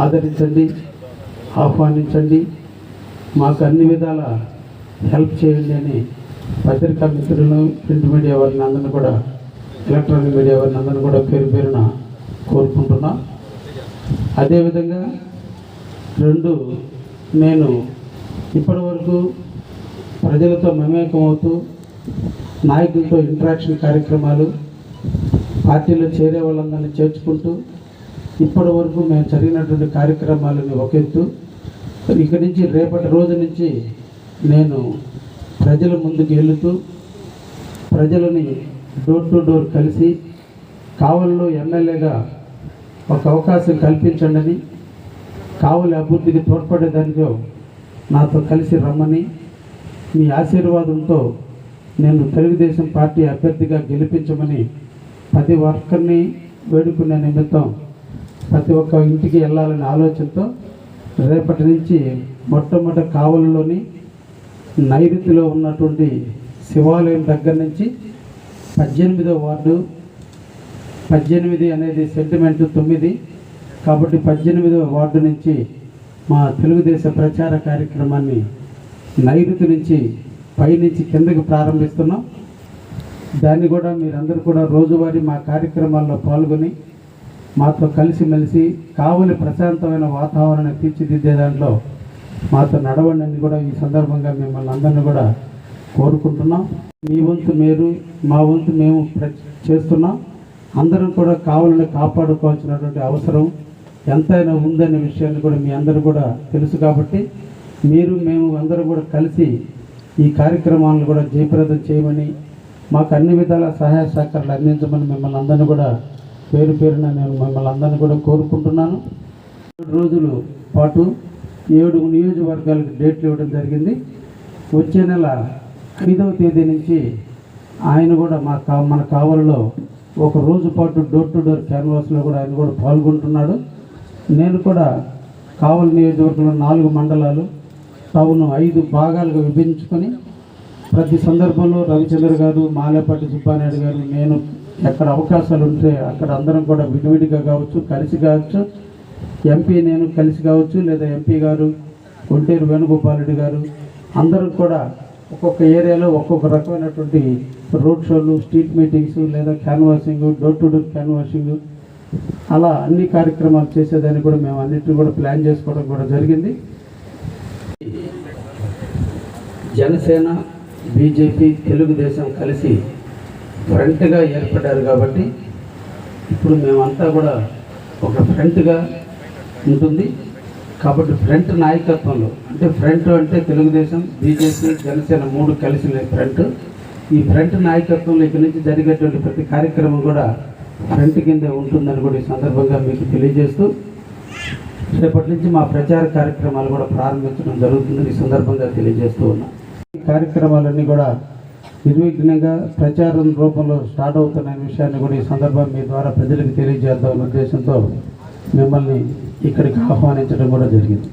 ఆదరించండి ఆహ్వానించండి. మాకు అన్ని విధాల హెల్ప్ చేయండి అని పత్రికా మిత్రులను ప్రింట్ మీడియా వారిని అందరినీ కూడా ఎలక్ట్రానిక్ మీడియా వారిని అందరినీ కూడా పేరు పేరున కోరుకుంటున్నా. అదేవిధంగా రెండు నేను ఇప్పటి వరకు ప్రజలతో మమేకమవుతూ నాయకులతో ఇంటరాక్షన్ కార్యక్రమాలు పార్టీలో చేరే వాళ్ళందరినీ చేర్చుకుంటూ ఇప్పటి వరకు మేము జరిగినటువంటి కార్యక్రమాలని ఒక ఎత్తు. ఇక్కడి నుంచి రేపటి రోజు నుంచి నేను ప్రజల ముందుకు వెళుతూ ప్రజలని డోర్ టు డోర్ కలిసి కావల్లో ఎమ్మెల్యేగా ఒక అవకాశం కల్పించండి కావలి అభివృద్ధికి తోడ్పడేదానికో నాతో కలిసి రమ్మని మీ ఆశీర్వాదంతో నేను తెలుగుదేశం పార్టీ అభ్యర్థిగా గెలిపించమని ప్రతి వర్కర్ని వేడుకునే నిమిత్తం ప్రతి ఒక్క ఇంటికి వెళ్ళాలనే ఆలోచనతో రేపటి నుంచి మొట్టమొదటి కావలిలోని నైరుతిలో ఉన్నటువంటి శివాలయం దగ్గర నుంచి పద్దెనిమిదో వార్డు పద్దెనిమిది అనేది సెంటిమెంట్ తొమ్మిది. కాబట్టి పద్దెనిమిదవ వార్డు నుంచి మా తెలుగుదేశ ప్రచార కార్యక్రమాన్ని నైరుతి నుంచి పైనుంచి కిందకి ప్రారంభిస్తున్నాం. దాన్ని కూడా మీరందరూ కూడా రోజువారీ మా కార్యక్రమాల్లో పాల్గొని మాతో కలిసిమెలిసి కావలి ప్రశాంతమైన వాతావరణం తీర్చిదిద్దే దాంట్లో మాతో నడవండి కూడా ఈ సందర్భంగా మిమ్మల్ని అందరినీ కూడా కోరుకుంటున్నాం. మీ వంతు మీరు మా వంతు మేము చేస్తున్నాం. అందరం కూడా కావాలని కాపాడుకోవాల్సినటువంటి అవసరం ఎంతైనా ఉందనే విషయాన్ని కూడా మీ అందరూ కూడా తెలుసు కాబట్టి మీరు మేము అందరూ కూడా కలిసి ఈ కార్యక్రమాలను కూడా జయప్రదం చేయమని మాకు అన్ని విధాల సహాయ సహకారాలు అందించమని మిమ్మల్ని అందరినీ కూడా పేరు పేరున నేను మిమ్మల్ని అందరినీ కూడా కోరుకుంటున్నాను. ఏడు రోజులు పాటు ఏడు నియోజకవర్గాలకు డేట్లు ఇవ్వడం జరిగింది. వచ్చే నెల ఐదవ తేదీ నుంచి ఆయన కూడా మా కా మన కావలిలో ఒక రోజు పాటు డోర్ టు డోర్ క్యాన్వాస్లో కూడా ఆయన కూడా పాల్గొంటున్నాడు. నేను కూడా కావలి నియోజకవర్గంలో నాలుగు మండలాలు టౌన్ ఐదు భాగాలుగా విభజించుకొని ప్రతి సందర్భంలో రవిచంద్ర గారు మాలేపాటి సుబ్బానాయుడు గారు నేను ఎక్కడ అవకాశాలు ఉంటే అక్కడ అందరం కూడా విడివిడిగా కావచ్చు కలిసి కావచ్చు. ఎంపీ నేను కలిసి కావచ్చు లేదా ఎంపీ గారు కొంటేరు వేణుగోపాల్ రెడ్డి గారు అందరం కూడా ఒక్కొక్క ఏరియాలో ఒక్కొక్క రకమైనటువంటి రోడ్ షోలు స్ట్రీట్ మీటింగ్స్ లేదా canvassing door to door canvassing అలా అన్ని కార్యక్రమాలు చేసేదాన్ని కూడా మేము అన్నింటినీ కూడా ప్లాన్ చేసుకోవడం కూడా జరిగింది. జనసేన బీజేపీ తెలుగుదేశం కలిసి ఫ్రంట్గా ఏర్పడ్డారు కాబట్టి ఇప్పుడు మేమంతా కూడా ఒక ఫ్రంట్గా ఉంటుంది. కాబట్టి ఫ్రంట్ నాయకత్వంలో అంటే ఫ్రంట్ అంటే తెలుగుదేశం బీజేపీ జనసేన మూడు కలిసి ఫ్రంట్. ఈ ఫ్రంట్ నాయకత్వంలో ఇక్కడి నుంచి జరిగేటువంటి ప్రతి కార్యక్రమం కూడా ఫ్రంట్ కిందే ఉంటుందని కూడా ఈ సందర్భంగా మీకు తెలియజేస్తూ రేపటి నుంచి మా ప్రచార కార్యక్రమాలు కూడా ప్రారంభించడం జరుగుతుందని ఈ సందర్భంగా తెలియజేస్తూ ఉన్నాం. ఈ కార్యక్రమాలన్నీ కూడా నిర్విఘ్నంగా ప్రచారం రూపంలో స్టార్ట్ అవుతున్న విషయాన్ని కూడా ఈ సందర్భం మీ ద్వారా ప్రజలకు తెలియజేద్దామనే ఉద్దేశంతో మిమ్మల్ని ఇక్కడికి ఆహ్వానించడం కూడా జరిగింది.